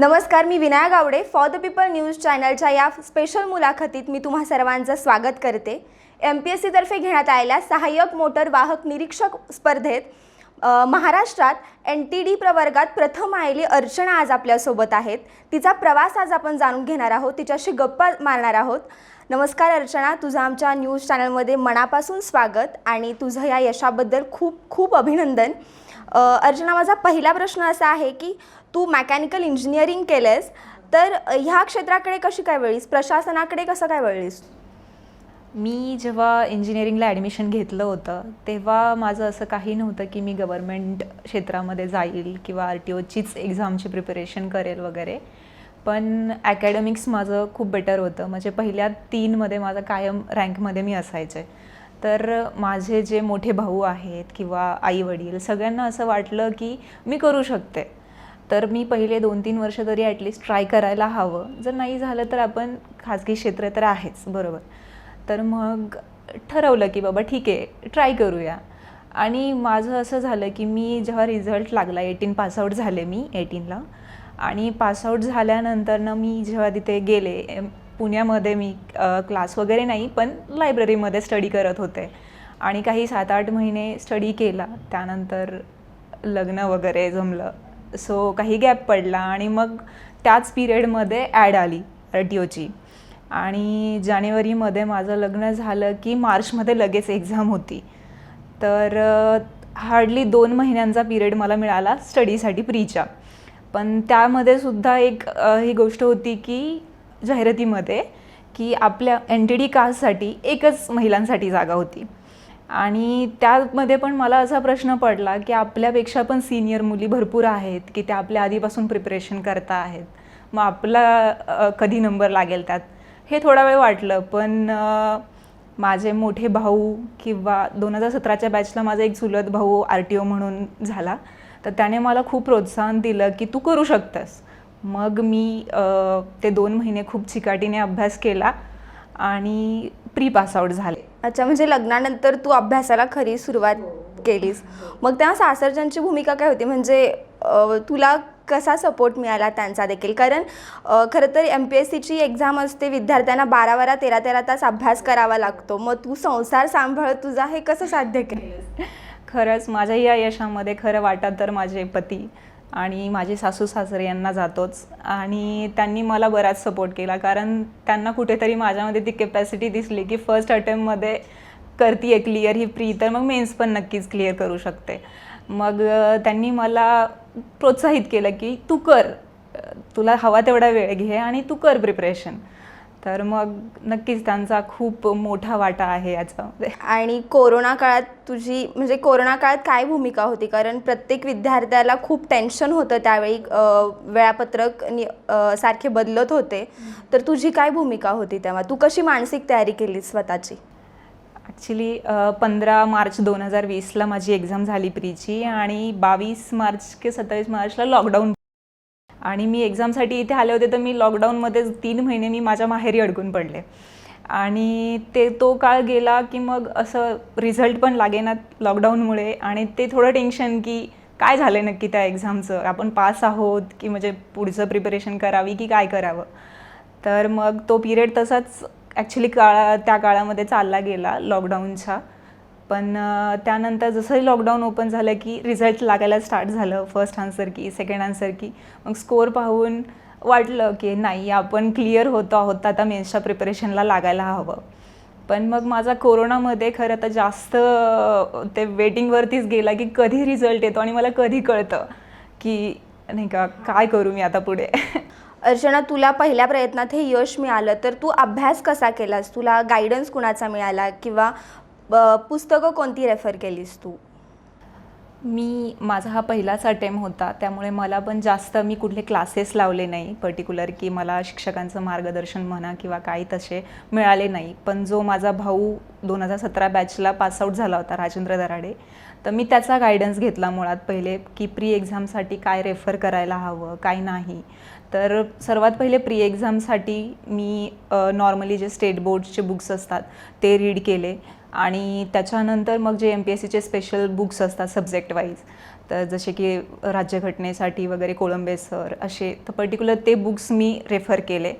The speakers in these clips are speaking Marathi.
नमस्कार मी Vinayak Gawade. For the people news चॅनलच्या या स्पेशल मुलाखतीत मी तुम्हा सर्वांचं स्वागत करते. एम पी एस सीतर्फे घेण्यात आलेल्या सहाय्यक मोटर वाहक निरीक्षक स्पर्धेत महाराष्ट्रात एन टी डी प्रवर्गात प्रथम आलेली अर्चना आज आपल्यासोबत आहेत. तिचा प्रवास आज आपण जाणून घेणार आहोत. तिच्याशी गप्पा मारणार आहोत. नमस्कार अर्चना तुझं आमच्या न्यूज चॅनलमध्ये मनापासून स्वागत आणि तुझं या यशाबद्दल खूप खूप अभिनंदन. अर्चना माझा पहिला प्रश्न असा आहे की तू मेकॅनिकल इंजिनिअरिंग केलंस तर ह्या क्षेत्राकडे कशी काय वळलीस? प्रशासनाकडे कसं काय वळलीस? मी जेव्हा इंजिनिअरिंगला ॲडमिशन घेतलं होतं तेव्हा माझं असं काही नव्हतं की मी गव्हर्मेंट क्षेत्रामध्ये जाईल किंवा आर टी ओचीच एक्झामची प्रिपरेशन करेल वगैरे. पण ॲकॅडमिक्स माझं खूप बेटर होतं. म्हणजे पहिल्या तीनमध्ये माझं कायम रँकमध्ये मी असायचे. तर माझे जे मोठे भाऊ आहेत किंवा आई वडील सगळ्यांना असं वाटलं की मी करू शकते. तर मी पहिले दोन तीन वर्ष तरी ॲटलिस्ट ट्राय करायला हवं. जर नाही झालं तर आपण खाजगी क्षेत्र तर आहेच बरोबर. तर मग ठरवलं की बाबा ठीक आहे ट्राय करूया. आणि माझं असं झालं की मी जेव्हा रिझल्ट लागला एटीन पासआउट झाले मी एटीनला आणि पासआउट झाल्यानंतरनं मी जेव्हा तिथे गेले पुण्यामध्ये मी क्लास वगैरे नाही पण लायब्ररीमध्ये स्टडी करत होते. आणि काही सात आठ महिने स्टडी केला. त्यानंतर लग्न वगैरे जमलं. सो काही गॅप पडला आणि मग त्याच पिरियडमध्ये ॲड आली आर टी ओची आणि जानेवारीमध्ये माझं लग्न झालं की मार्चमध्ये लगेच एक्झाम होती. तर हार्डली दोन महिन्यांचा पिरियड मला मिळाला स्टडीसाठी प्रीच्या. पण त्यामध्ये सुद्धा एक ही गोष्ट होती की जाहिरातीमध्ये की आपल्या एन टी डी कास्टसाठी एकच महिलांसाठी जागा होती. आणि त्यामध्ये पण मला असा प्रश्न पडला की आपल्यापेक्षा पण सिनियर मुली भरपूर आहेत की त्या आपल्या आधीपासून प्रिपरेशन करता आहेत. मग आपला कधी नंबर लागेल त्यात? हे थोडा वेळ वाटलं पण माझे मोठे भाऊ किंवा दोन हजार सतराच्या बॅचला माझा एक चुलत भाऊ आर टी ओ म्हणून झाला. तर त्याने मला खूप प्रोत्साहन दिलं की तू करू शकतेस. मग मी ते दोन महिने खूप चिकाटीने अभ्यास केला आणि प्री पासआउट झाले. अच्छा म्हणजे लग्नानंतर तू अभ्यासाला खरी सुरुवात केलीस. मग तेव्हा सासरच्यांची भूमिका काय होती? म्हणजे अ, तुला कसा सपोर्ट मिळाला त्यांचा देखील? कारण अ, खरं तर एम पी एस सीची एक्झाम असते विद्यार्थ्यांना बारा बारा तेरा तेरा तास अभ्यास करावा लागतो. मग तू संसार सांभाळत तुझा हे कसं साध्य केलं खरंच माझ्या या यशामध्ये खरं वाटा तर माझे पती. आणि माझे सासू सासरे यांना जातोच. आणि त्यांनी मला बराच सपोर्ट केला. कारण त्यांना कुठेतरी माझ्यामध्ये ती कॅपॅसिटी दिसली की फर्स्ट अटेम्प्टमध्ये करती आहे क्लिअर ही प्री तर मग मेन्स पण नक्कीच क्लिअर करू शकते. मग त्यांनी मला प्रोत्साहित केलं की तू कर. तुला हवा तेवढा वेळ घे आणि तू कर प्रिपरेशन तर मग नक्कीच त्यांचा खूप मोठा वाटा आहे याच्यामध्ये आणि कोरोना काळात तुझी म्हणजे कोरोना काळात काय भूमिका होती? कारण प्रत्येक विद्यार्थ्याला खूप टेन्शन होतं त्यावेळी वेळापत्रक सारखे बदलत होते. तर तुझी काय भूमिका होती तेव्हा? तू कशी मानसिक तयारी केली स्वतःची? ॲक्च्युली पंधरा मार्च दोन हजार वीसला माझी एक्झाम झाली प्रीची आणि बावीस मार्च की सत्तावीस मार्चला लॉकडाऊन आणि मी एक्झामसाठी इथे आले होते तर मी लॉकडाऊनमध्ये तीन महिने मी माझ्या माहेरी अडकून पडले. आणि ते तो काळ गेला की मग असं रिझल्ट पण लागेना लॉकडाऊनमुळे आणि ते थोडं टेन्शन की काय झालं नक्की त्या एक्झामचं आपण पास आहोत की म्हणजे पुढचं प्रिपरेशन करावी की काय करावं? तर मग तो पिरियड तसाच ॲक्च्युली काळा त्या काळामध्ये चालला गेला लॉकडाऊनच्या पण त्यानंतर जसंही लॉकडाऊन ओपन झालं की रिझल्ट लागायला स्टार्ट झालं first answer key second answer key मग स्कोअर पाहून वाटलं की नाही आपण क्लिअर होतो आहोत आता मेन्सच्या प्रिपरेशनला लागायला हवं. पण मग माझा कोरोनामध्ये खरं तर जास्त ते वेटिंगवरतीच गेला की कधी रिझल्ट येतो आणि मला कधी कळतं की नाही का काय करू मी आता पुढे? अर्चना तुला पहिल्या प्रयत्नात हे यश मिळालं तर तू अभ्यास कसा केलास? तुला गायडन्स कुणाचा मिळाला? किंवा पुस्तकं कोणती रेफर केलीस तू? मी माझा हा पहिलाच अटेम्प होता. त्यामुळे मला पण जास्त मी कुठले क्लासेस लावले नाही पर्टिक्युलर की मला शिक्षकांचं मार्गदर्शन म्हणा किंवा काही तसे मिळाले नाही. पण जो माझा भाऊ दोन हजार सतरा बॅचला पासआउट झाला होता राजेंद्र दराडे तर मी त्याचा गायडन्स घेतला मुळात पहिले की प्री एक्झामसाठी काय रेफर करायला हवं काय नाही. तर सर्वात पहिले प्री एक्झामसाठी मी नॉर्मली जे स्टेट बोर्डचे बुक्स असतात ते रीड केले. आणि त्याच्यानंतर मग जे एम पी एस सीचे स्पेशल बुक्स असतात सब्जेक्ट वाईज तर जसे की राज्यघटनेसाठी वगैरे कोळंबे सर असे तर पर्टिक्युलर ते बुक्स मी रेफर केले.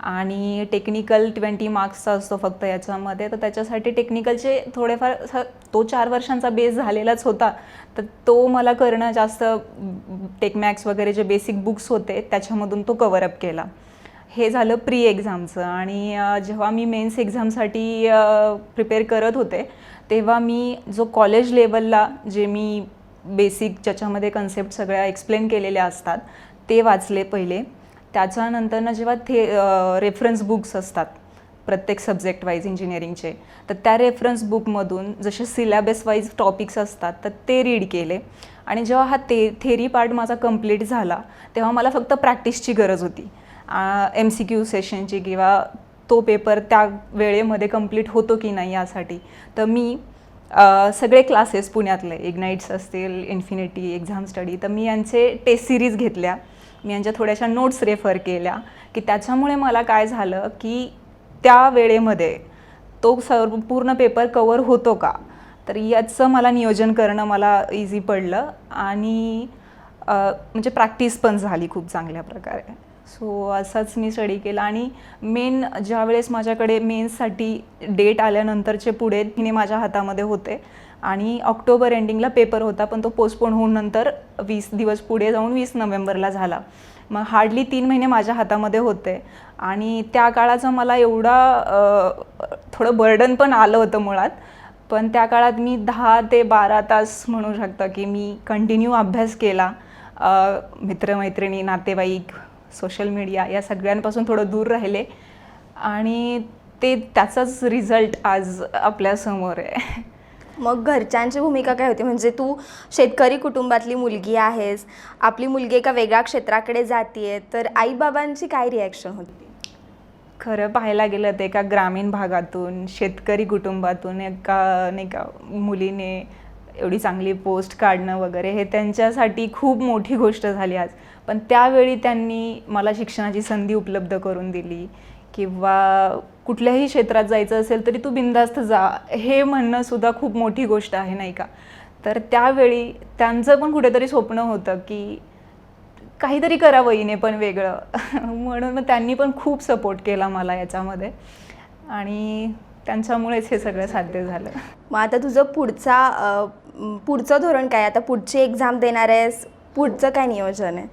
आणि टेक्निकल ट्वेंटी मार्क्सचा असतो फक्त याच्यामध्ये तर त्याच्यासाठी टेक्निकलचे थोडेफार तो चार वर्षांचा बेस झालेलाच होता. तर तो मला करणं जास्त टेकमॅक्स वगैरे जे बेसिक बुक्स होते त्याच्यामधून तो कवरअप केला. हे झालं प्री एक्झामचं आणि जेव्हा मी मेन्स एक्झामसाठी प्रिपेअर करत होते तेव्हा मी जो कॉलेज लेवलला जे मी बेसिक ज्याच्यामध्ये कन्सेप्ट सगळ्या एक्सप्लेन केलेल्या असतात ते वाचले पहिले. त्याच्यानंतरनं जेव्हा थे रेफरन्स बुक्स असतात प्रत्येक सब्जेक्ट वाईज इंजिनिअरिंगचे तर त्या रेफरन्स बुकमधून जसे सिलॅबस वाईज टॉपिक्स असतात तर ते रीड केले. आणि जेव्हा हा ते थेरी पार्ट माझा कंप्लीट झाला तेव्हा मला फक्त प्रॅक्टिसची गरज होती. एम सी क्यू सेशनची किंवा तो पेपर त्या वेळेमध्ये कंप्लीट होतो की नाही यासाठी. तर मी सगळे क्लासेस पुण्यातले इग्नाईट्स असतील इन्फिनिटी एक्झाम स्टडी तर मी यांचे टेस्ट सिरीज घेतल्या. मी यांच्या थोड्याशा नोट्स रेफर केल्या की त्याच्यामुळे मला काय झालं की त्या वेळेमध्ये तो सर्व पूर्ण पेपर कवर होतो का? तर याचं मला नियोजन करणं मला इझी पडलं आणि म्हणजे प्रॅक्टिस पण झाली खूप चांगल्या प्रकारे. सो असाच मी स्टडी केला. आणि मेन ज्यावेळेस माझ्याकडे मेन्ससाठी डेट आल्यानंतरचे पुढे तिने माझ्या हातामध्ये होते. आणि ऑक्टोबर एंडिंगला पेपर होता पण तो पोस्टपोन होऊन नंतर वीस दिवस पुढे जाऊन वीस नोव्हेंबरला झाला. मग हार्डली तीन महिने माझ्या हातामध्ये होते. आणि त्या काळाचा मला एवढा थोडं बर्डन पण आलं होतं मुळात. पण त्या काळात मी दहा ते बारा तास म्हणू शकता की मी कंटिन्यू अभ्यास केला. मित्रमैत्रिणी नातेवाईक सोशल मीडिया या सगळ्यांपासून थोडं दूर राहिले. आणि ते त्याचाच रिझल्ट आज आपल्यासमोर आहे. मग घरच्यांची भूमिका काय होती? म्हणजे तू शेतकरी कुटुंबातली मुलगी आहेस आपली मुलगी एका वेगळ्या क्षेत्राकडे जातीये तर आईबाबांची काय रिॲक्शन होती? खरं पाहायला गेलं तर एका ग्रामीण भागातून शेतकरी कुटुंबातून एका नाही का मुलीने एवढी चांगली पोस्ट काढणं वगैरे हे त्यांच्यासाठी खूप मोठी गोष्ट झाली आज. पण त्यावेळी त्यांनी मला शिक्षणाची संधी उपलब्ध करून दिली. किंवा कुठल्याही क्षेत्रात जायचं असेल तरी तू बिंदास्त जा. हे म्हणणं सुद्धा खूप मोठी गोष्ट आहे नाही का? तर त्यावेळी त्यांचं पण कुठेतरी स्वप्न होतं की काहीतरी करावं हिने पण वेगळं. म्हणून मग त्यांनी पण खूप सपोर्ट केला मला याच्यामध्ये. आणि त्यांच्यामुळेच हे सगळं साध्य झालं. मग आता तुझं पुढचा पुढचं धोरण काय? आता पुढची एक्झाम देणार आहेस. पुढचं काय नियोजन आहे?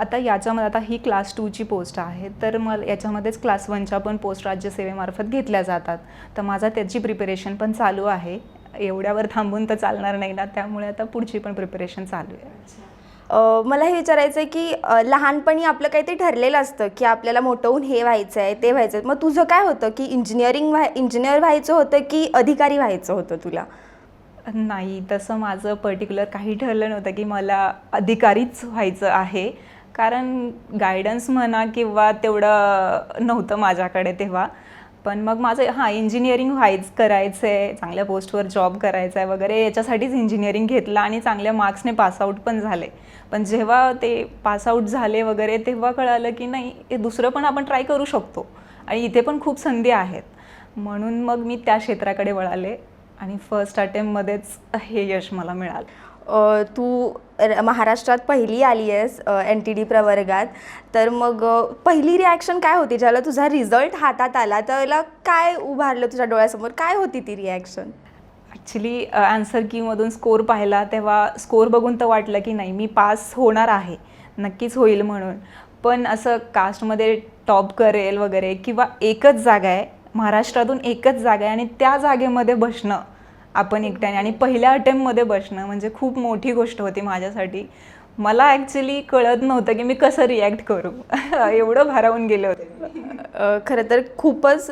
आता याच्यामध्ये आता ही क्लास टूची पोस्ट आहे. तर मला याच्यामध्येच क्लास वनच्या पण पोस्ट राज्यसेवेमार्फत घेतल्या जातात. तर माझा त्याची प्रिपरेशन पण चालू आहे. एवढ्यावर थांबून तर चालणार नाही ना. त्यामुळे आता पुढची पण प्रिपरेशन चालू आहे. मला हे विचारायचं आहे की लहानपणी आपलं काहीतरी ठरलेलं असतं की आपल्याला मोठं होऊन हे व्हायचं आहे ते व्हायचं आहे. मग तुझं काय होतं की इंजिनिअरिंग व्हाय इंजिनियर व्हायचं होतं की अधिकारी व्हायचं होतं तुला? नाही तसं माझं पर्टिक्युलर काही ठरलं नव्हतं की मला अधिकारीच व्हायचं आहे. कारण गायडन्स म्हणा किंवा तेवढं नव्हतं माझ्याकडे तेव्हा. पण मग माझं हां इंजिनिअरिंग व्हायच करायचं आहे चांगल्या पोस्टवर जॉब करायचा आहे वगैरे याच्यासाठीच इंजिनिअरिंग घेतलं आणि चांगल्या मार्क्सने पासआउट पण झाले. पण जेव्हा ते पासआउट झाले वगैरे तेव्हा कळालं की नाही हे दुसरं पण आपण ट्राय करू शकतो. आणि इथे पण खूप संधी आहेत. म्हणून मग मी त्या क्षेत्राकडे वळाले. आणि फर्स्ट अटेम्प्टमध्येच हे यश मला मिळालं. तू महाराष्ट्रात पहिली आली आहेस एन टी डी प्रवर्गात. तर मग पहिली रिॲक्शन काय होती? ज्याला तुझा रिझल्ट हातात आला त्याला काय उभारलं तुझ्या डोळ्यासमोर? काय होती ती रिॲक्शन ॲक्च्युली आन्सर कीमधून स्कोर पाहिला तेव्हा स्कोर बघून तर वाटलं की नाही मी पास होणार आहे. नक्कीच होईल म्हणून. पण असं कास्टमध्ये टॉप करेल वगैरे किंवा एकच जागा आहे महाराष्ट्रातून एकच जागा आहे आणि त्या जागेमध्ये बसणं आपण एकट्याने आणि पहिल्या अटेम्प्टमध्ये बसणं म्हणजे खूप मोठी गोष्ट होती माझ्यासाठी. मला ॲक्च्युली कळत नव्हतं की मी कसं रिॲक्ट करू. एवढं भारावून गेलं होतं खरं तर खूपच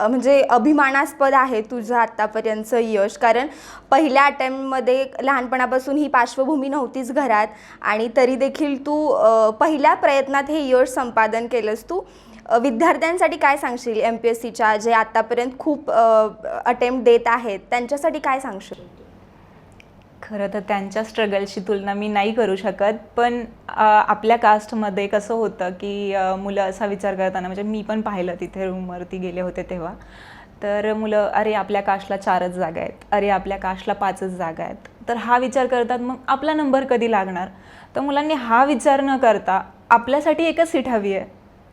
म्हणजे अभिमानास्पद आहे तुझं आत्तापर्यंतचं यश. कारण पहिल्या अटेम्प्टमध्ये लहानपणापासून ही पार्श्वभूमी नव्हतीच घरात आणि तरी देखील तू पहिल्या प्रयत्नात हे यश संपादन केलंस तू. विद्यार्थ्यांसाठी काय सांगशील एम पी एस सीच्या जे आत्तापर्यंत खूप अटेम्प्ट देत आहेत त्यांच्यासाठी काय सांगशील? खरं तर त्यांच्या स्ट्रगलची तुलना मी नाही करू शकत पण आपल्या कास्टमध्ये कसं होतं की मुलं असा विचार करताना म्हणजे मी पण पाहिलं तिथे रूमवरती गेले होते तेव्हा तर मुलं अरे आपल्या कास्टला चारच जागा आहेत अरे आपल्या कास्टला पाचच जागा आहेत. तर हा विचार करतात मग आपला नंबर कधी लागणार? तर मुलांनी हा विचार न करता आपल्यासाठी एकच सीट हवी आहे.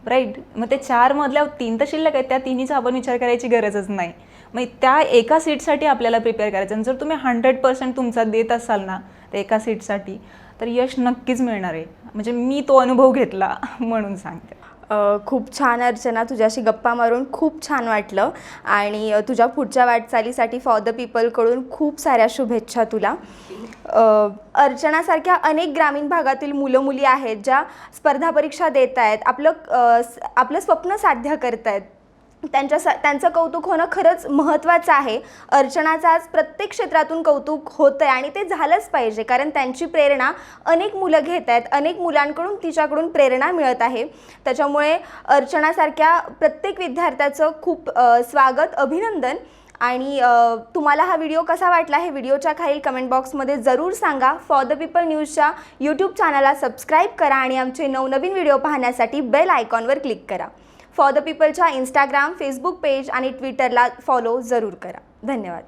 राईट मग ते चारमधल्या तीन तर शिल्लक आहेत. त्या तिन्हीचा आपण विचार करायची गरजच नाही. मग त्या एका सीटसाठी आपल्याला प्रिपेअर करायचं आणि जर तुम्ही हंड्रेड पर्सेंट तुमचा देत असाल ना त्या एका सीटसाठी तर यश नक्कीच मिळणार आहे. म्हणजे मी तो अनुभव घेतला म्हणून सांगते. खूप छान अर्चना तुझ्याशी गप्पा मारून खूप छान वाटलं. आणि तुझ्या पुढच्या वाटचालीसाठी फॉर द पीपलकडून खूप साऱ्या शुभेच्छा तुला. अर्चनासारख्या अनेक ग्रामीण भागातील मुलं मुली आहेत ज्या स्पर्धा परीक्षा देत आहेत आपलं आपलं स्वप्न साध्य करत आहेत त्यांच्या सा त्यांचं कौतुक होणं खरंच महत्त्वाचं आहे. अर्चनाचं आज प्रत्येक क्षेत्रातून कौतुक होतं आहे आणि ते झालंच पाहिजे कारण त्यांची प्रेरणा अनेक मुलं घेत आहेत अनेक मुलांकडून तिच्याकडून प्रेरणा मिळत आहे. त्याच्यामुळे अर्चनासारख्या प्रत्येक विद्यार्थ्याचं खूप स्वागत अभिनंदन. आणि तुम्हाला हा व्हिडिओ कसा वाटला हे व्हिडिओच्या खालील कमेंट बॉक्समध्ये जरूर सांगा. फॉर द पीपल न्यूजच्या यूट्यूब चॅनलला सबस्क्राईब करा आणि आमचे नवनवीन व्हिडिओ पाहण्यासाठी बेल आयकॉनवर क्लिक करा. फॉर द पीपलच्या इंस्टाग्राम फेसबुक पेज आणि ट्विटरला फॉलो जरूर करा. धन्यवाद.